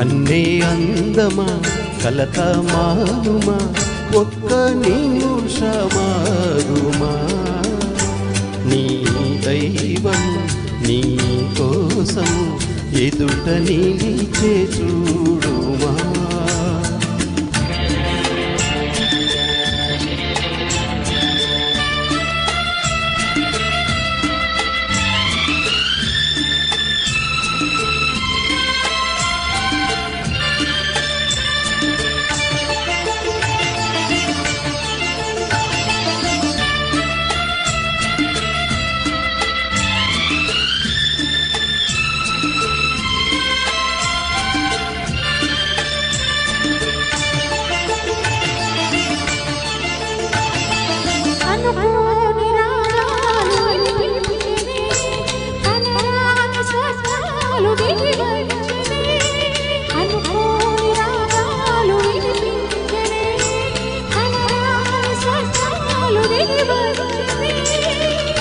అన్నే అందమా కలత మానుమా ఒక్క నిమిషమాగుమా నీ దైవం నీ కోసము ఎదుట నిలిచే చూడుమా.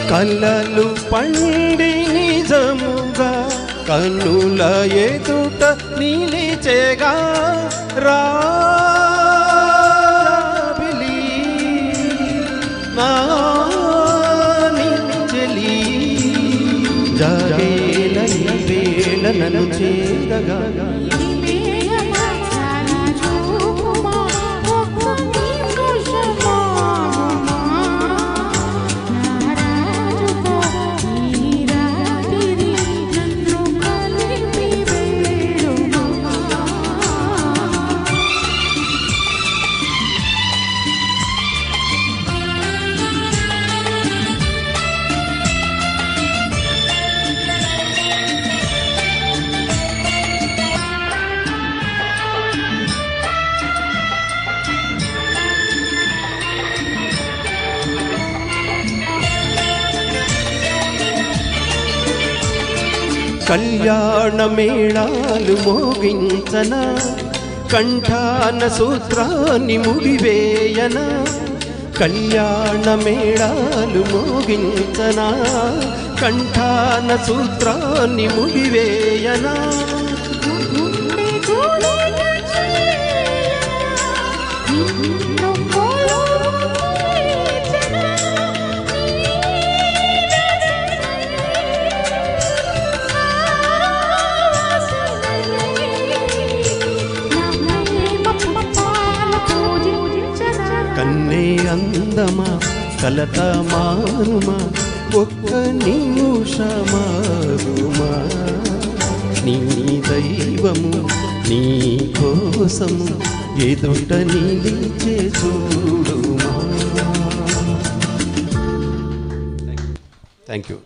కలలు పండి నిజముగా కన్నుల ఎదుట నిలిచేగా రా. జాగేల ఈ వేళ నన్ను చేరగా. కళ్యాణ మేళాలు మోగించన కంఠాన సూత్రాన్ని ముడివేయన కళ్యాణ మేళాలు మోగించన కంఠాన సూత్రాన్ని ముడివేయనా No. కన్నే అందమా కలత మానుమా ఒక్క నిమిషమాగుమా. నీ దైవము నీ కోసము ఎదుట నిలిచే చూడుమా. Thank you